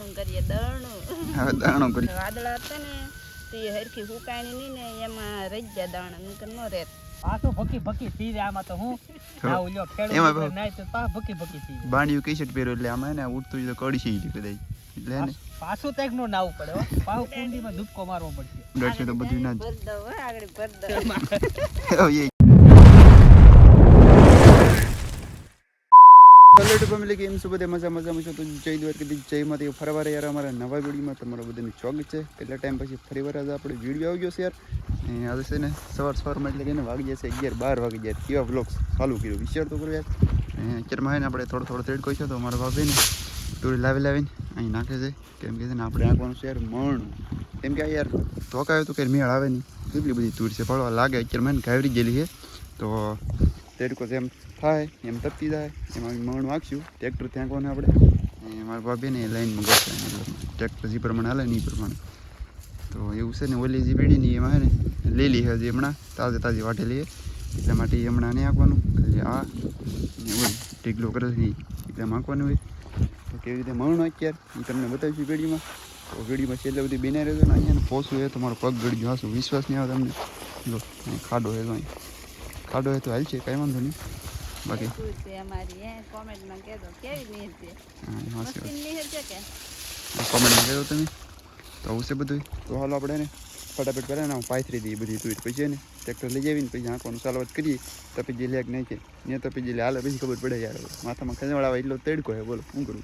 દરણું કરીએ દરણું હવે દાણું કરી વાદળા હતા ને તે હરખી હુકાણી નહીં ને એમાં રહી ગયા દાણા. નકર ન રહેત પાછું ભકી ભકી થઈ જાય આમાં તો હું. ના ઓલ્યો બહુ- નાય તો પા ભકી ભકી થઈ જાય બાંડિયું કી શર્ટ પહેર્યો એટલે આમાં ને ઉઠતું જ તો કડી છે કદાચ એટલે ને પાછું- તો એક નું નાવું પડે હો. પાછું કુંડીમાં ધૂપકો મારવો પડશે. ડરશે તો બધું ના જ. ભર દો આગળ ભર દો Oh, હેલો ટુ ફેમિલી કેમ શું બધે મજા મજામાં છો તો જય દ્વારકાધીશ જય માતા ફરવા યાર અમારા નવા વિડીયોમાં તમારું બધાનું સ્વાગત છે. કેટલા ટાઈમ પછી ફરી વાર આજે આપણે વીડિયો આવી ગયો છે યાર. આજે છે ને સવાર સવારમાં એટલે કે વાગી જશે અગિયાર, બાર વાગી જાય કેવા બ્લોગ્સ ચાલુ કર્યું, વિચાર તો કરો યાર. અત્યારમાં ને આપણે થોડો થોડો તેડકો છે તો અમારા ભાભી ને તોડી લાવી, લાવીને અહીં નાખે છે. કેમ કે છે ને આપણે આંકવાનું છે યાર મણ. કેમ કે યાર યાર ધોકાયો તો કે મેળ આવે નહીં. કેટલી બધી તૂર છે પડવા લાગે. અત્યારમાં ઘાવરી ગયેલી છે. તો તેડકો જેમ થાય, એમ તપતી જાય, એમાં મણ વાંચશું ટ્રેક્ટર ત્યાં કોને આપણે? અને મારા ભાભી ને લાઈનમાં ગોઠવે ટ્રેક્ટર જે પ્રમાણે હાલે ને એ પ્રમાણે. તો એવું છે ને, ઓલી જે પેઢીની એમાં હે ને લીલી હજી હમણાં, તાજે તાજી વાટેલી એટલા માટે એ હમણાં નહીં આંકવાનું આ ને ઓલી ટીકલો કરે છે ઈ. આંકવાનું હોય. તો કેવી રીતે મણ અત્યારે એ તમને બતાવીશું પેઢીમાં તો પેઢીમાં છેલ્લે બધી બેના રહેજો ને અહીંયા. પોસું હોય તો મારો પગ ગળજો હાસું વિશ્વાસ નહીં આવે તમને. જો ખાડો એ તો અહીં. ખાડો હોય તો હાલ છે કાંઈ વાંધો નહીં. બાકી? કોમેન્ટમાં કહેતો કેવી એ કે? તમે. તો આવું છે બધું તો હાલો આપણે ને ફટાફટ કરે ને પાથરી દઈએ બધી તું પછી ને ટ્રેક્ટર લઈ આવીને પછી આંખવાનું સાલવત કરીએ તો પછી લેક નહીં કે ને તો પછી લે હાલે પછી ખબર પડે યાર. માથામાં ખંજવાળા એટલો તડકો હે બોલો શું કરું?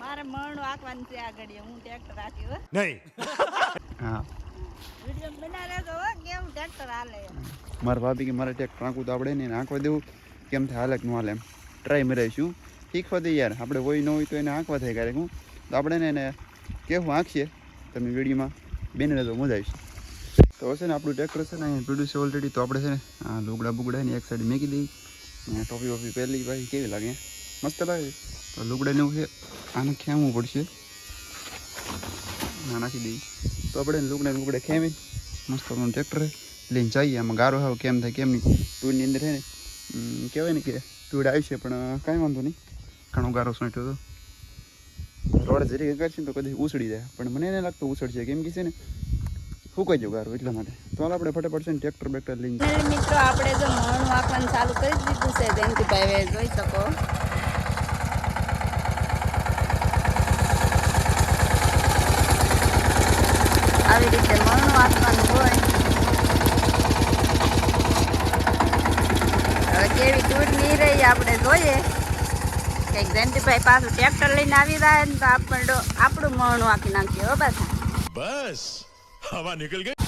મારે મરણું આંકવાનું છે આગળ હું ટ્રેક્ટર આંકી નહીં. હા. મારા ભાભી કે મારે ટ્રેક્ટર આંકવું તો આપણે એને આંકવા દેવું. કેમ થાય હાલે કે ન હાલે એમ. ટ્રાય મરાઈશું શીખવા દઈએ યાર. આપણે હોય ન હોય તો એને આંકવા થાય ક્યારેક હું. તો આપણે એને કેવું આંખીએ તમે વિડીયોમાં બેને રહેતો મજા આવશે તો હશે ને આપણું ટ્રેક્ટર છે ને, અહીંયા પીડ્યું છે ઓલરેડી તો આપણે છે ને, આ લુગડા બુગડા ને એક સાઈડ મેકી દઈ. ને ટોપી વોપી પહેરી ભાઈ, કેવી લાગે? મસ્ત લાગે. તો લુગડા એવું છે, આને ખેંચવું પડશે. નાખી દઈ. તો આપણે લુગડા લુગડા ખેંચી મસ્ત ટ્રેક્ટર લઈને જઈએ. આમાં ગારો હાવ કેમ થાય, કેમ નહીં. ટૂરની અંદર છે કહેવાય ને કે ટૂડ આવી છે, પણ કાંઈ વાંધો નહીં. ઘણો ગારો સોંટ્યો તો. રોડ જરી કરશે ને તો કદી ઉછળી જાય. પણ મને એને લાગતું ઉછળશે. કેમ કે છે ને ફૂંકાઈ જાય ગારો એટલા માટે. તો આપણે ફટાફટ છે ને ટ્રેક્ટર બેક્ટર લઈને મિત્રો, આપણે જો મણું આંકવાનું ચાલુ કરી દીધું છે. જયંતિભાઈ જોઈ શકો આવી વાંચવાનું હોય. હવે કેવી દૂર નહીં રહી આપણે જોઈએ. કંઈક જયંતિભાઈ પાછું ટ્રેક્ટર લઈને આવી રહ્યા ને તો આપણું આપણું મોણું આખી નાખ્યું હો પાછા. બસ. હવા નીકળી ગઈ.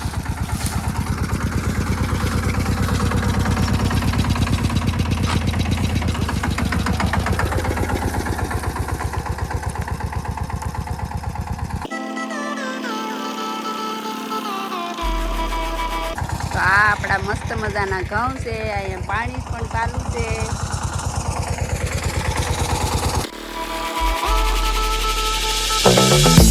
આપણા મસ્ત મજાના ઘઉં છે અહીંયા પાણી પણ ચાલુ છે. તો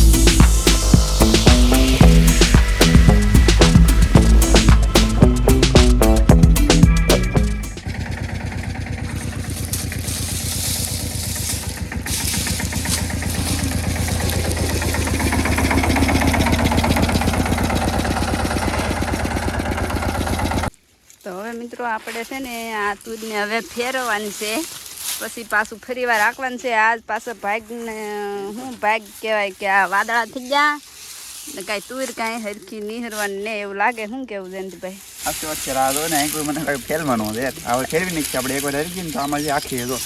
આપણે છે ને આ દૂધને હવે ફેરવવાની છે. પછી પાછું ફરી વાર રાખવાનું છે. આજ પાછો ભાગને શું ભાગ કહેવાય કે આ વાદળા થઈ ગયા. ને કાંઈ તુર કાંઈ હરખી નિહરવાની ને એવું લાગે. શું કેવું જયંતિભાઈ આખી છે. રાહ ને અહીં કોઈ મને કાંઈ ફેરવાનું છે. હવે ફેરવી નાખી આપણે. એકવાર હરી ગઈ ને તો આમાં જે આખી હતો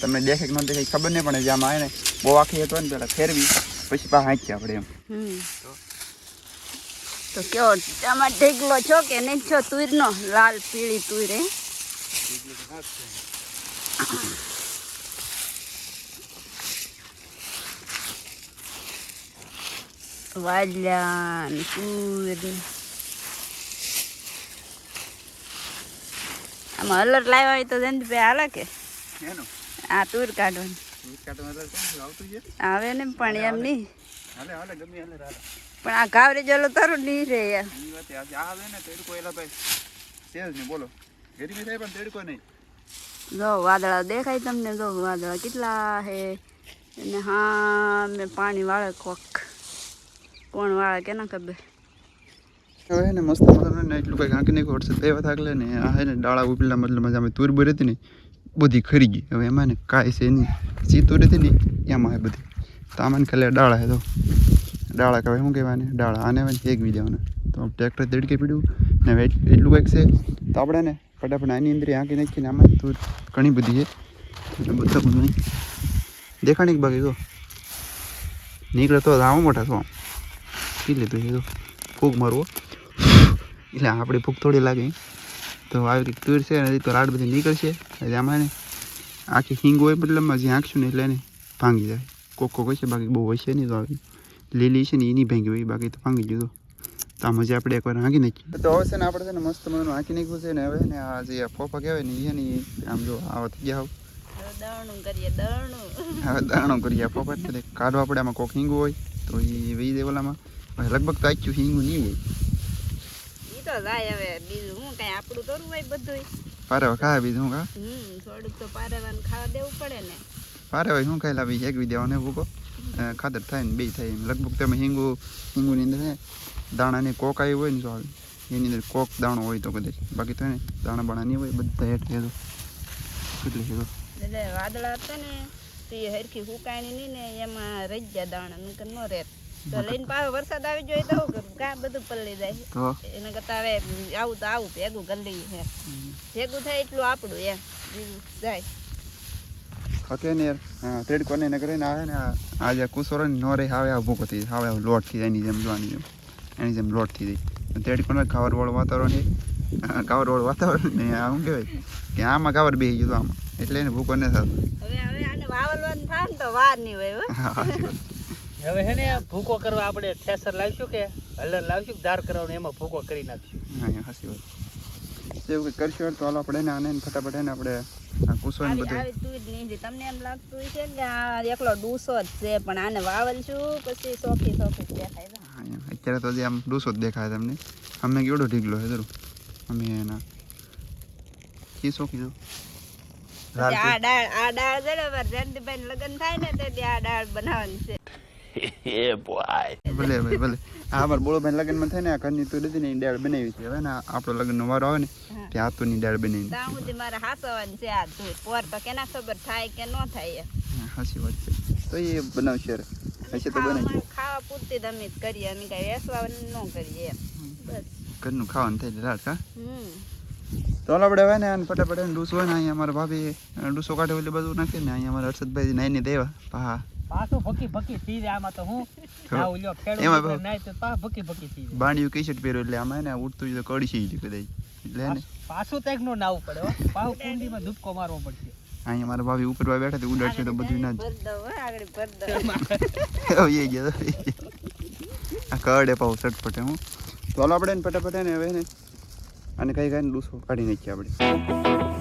તમને દેખે કે ન દેખે ખબર નહીં પડે. જે આમાં આવે ને બહુ આખી હતો ને પેલા ફેરવી. પછી પાછા હાંચી આપણે એમ. હમ. તો કેવો તમારે ઢીકલો છો કે નહીં? છો તુરનો લાલ પીળી તુર એ વાલ્યા તુર. આમાં અલર લાવ્યા હોય તો જયંતિભાઈ હાલે કે? આ તુર કાઢવાની. આવે ને પણ એમ નહીં. હાલે હાલે ગમે હાલે હાલે. પણ આ ઘાવરે જલો તારું નહીં યાર. વાત સેજ નહીં બોલો. ગરમી થાય પણ તેડકો નહીં. જો વાદળા દેખાય તમને જો વાદળા કેટલા હે. અને હા મેં પાણી વાળે કોક. કોણ વાળે કે ના ખબર? હવે ને મસ્ત મજાનું એટલું કંઈક આંકી નહીં વરસાદ બે વખત આગલે ને આ હે ને ડાળા ઉપલા મતલબ મજા તુર બોર હતી ને બધી ખરી ગઈ. હવે એમાં ને કાંઈ છે નહીં. સી તુર હતી ને એમાં હે બધી. તો આમાં ખાલી ડાળા હે તો. ડાળા કહેવાય, શું કહેવાય ડાળા. આને હવે એક વી દેવાના તો ટ્રેક્ટર દેડકે પીડ્યું ને એટલું કંઈક છે. તો આપણે ને ફટાફટ આની અંદર આંકી નાખીને આમાં તો ઘણી બધી છે. બધા બધું દેખાણી બાકી તો નીકળે તો આવો મોટા તો પી લીધું એ તો ફૂગ મારવો. એટલે આપણી ભૂખ થોડી લાગે. તો આવી રીતે તુર છે ને તો રાડ બધી નીકળશે. એટલે આમાં ને આખી હિંગ હોય મતલબમાં જે આંખશું ને એટલે એને ભાંગી જાય. કોક કોક હોય છે, બાકી બહુ છે નહીં તો આવી. લીલી છે ને એની ભાંગી હોય બાકી તો ભાંગી ગયું તો. આમ હજી આપણે એકવાર હાંકી નાખીએ. તો હવે છે ને આપણે છે ને મસ્ત મજાનું હાંકી નાખ્યું છે ને હવે ને આ જે ફોફા કહેવાય ને એ ને આમ જો આવા થઈ ગયા હવે. દળણું કરીએ દળણું હવે દાણો કરીએ ફોફા એટલે કાઢો આપણે આમાં કોક હિંગું હોય તો એ વી દે ઓલામાં. લગભગ તો આખ્યું હિંગું નહીં હોય. ઈ તો જાય હવે બીજું હું કઈ આપણું થોડું હોય બધું પારે ખાય બીજું હું હમ થોડુંક તો પારેવાન ખાવા દેવું પડે ને. પારે શું ખાઈ લાવી? એક દેવાનો ભૂકો. ખાતર થાય ને બે થાય લગભગ તમે હિંગુ હિંગુની અંદર દાણાની કોક આવી હોય ને જો એની અંદર કોક દાણો હોય તો કદાચ. બાકી તો ને દાણા બાણા નહીં હોય બધા હેઠ છે કેટલી છે એટલે વાદળા હતા ને તે હરખી હુકાણી નહીં ને એમાં રહી ગયા દાણા નકર ન રહેત તો લઈને પાછો વરસાદ આવી જોઈએ તો કાં બધું પલળી જાય. તો? એના કરતા હવે આવું તો આવું ભેગું કરી લઈએ ભેગું થાય એટલું આપણું એમ. જાય. હકે ને યાર હા ત્રેડ કોને ને કરીને આવે ને આ- જે કુસોરો ને નો રે આવે આ ભૂકો થઈ આવે લોટ થઈ જાય એની જેમ જોવાની જેમ એની જેમ લોટ થઈ જાય ત્રેડ કોને ખાવર વાળું વાતાવરણ કાવર વાળું વાતાવરણ ને આ શું કહેવાય? કે આમાં કાવર બેસી ગયું તો આમાં. એટલે એને ભૂકો ન થતો. હવે હવે આને વાવલવાનું થાય ને તો વાર નહીં હોય હો. ને ભૂકો કરવા આપણે થેસર લાવીશું કે હલર લાવીશું કે દાર કરવાનું એમાં ભૂકો કરી નાખશું? હા હાચી વાત. એવું કરશું તો હાલો આપણે એને આને ફટાફટ એને આપણે આ કુસો ને બધું. તમને એમ લાગતું છે કે આ એકલો ડૂસો જ છે પણ આને વાવલ છું પછી સોખી સોખી દેખાય. છે અત્યારે તો જે આમ ડૂસો જ દેખાય તમને. અમે કેવડો ઢીગલો છે જરૂર અમે એના કી સોખી જો. આ ડાળ આ ડાળ મારે જયંતિભાઈ લગ્ન થાય ને તે આ ડાળ બનાવવાની છે. ભલે ભાઈ ભલે. આ અમાર બોળો ભાઈ લગ્નમાં થાય ને આ ઘરની તો દીધી ને દાળ બનાવી છે. હવે ને આપણો લગ્નનો વારો આવે ને હા. ત્યાં આતુની દાળ બનાવી ત્યાં સુધી મારે હાસવાની છે આ ધૂળ. પોર તો કેના ખબર થાય કે ન થાય. હાસી વાત છે. તો એ બનાવશે હશે તો બનાવી ખાવા પૂરતી જ અમે જ કરીએ. અમે કઈ વેસવા ન કરીએ બસ. ઘરનું ખાવાનું થાય રાત કા તો હાલો આપણે હવે ને ફટાફટ ડૂસો હોય ને અહીંયા અમારા ભાભી ડૂસો કાઢે એટલે બધું નાખે ને અહીંયા અમારા હર્ષદભાઈ નાઈને દેવા. પા પાછું ભકી ભકી થઈ જાય આમાં તો હું? ના ઓલ્યો ખેડૂત એમાં નાય તો પાછું ભકી ભકી થઈ જાય. બાંડિયું ટી શર્ટ પહેર્યું એટલે આમાં ને ઉડતું જ તો કડી છે કદાચ એટલે ને. પાછું તો નું નાવ પડે હો. પાછું કુંડીમાં ધૂપકો મારવો પડશે. અહીંયા મારા ભાભી ઉપર ભાઈ બેઠા તે ઉડાડશે તો બધું ના આગળ ભર દો એ ગયા આ કડે પાવ સટપટે હું. ચાલો આપણે ને ફટાફટ એને હવે ને અને કઈ કઈ ડૂસો કાઢી નાખીએ આપણે.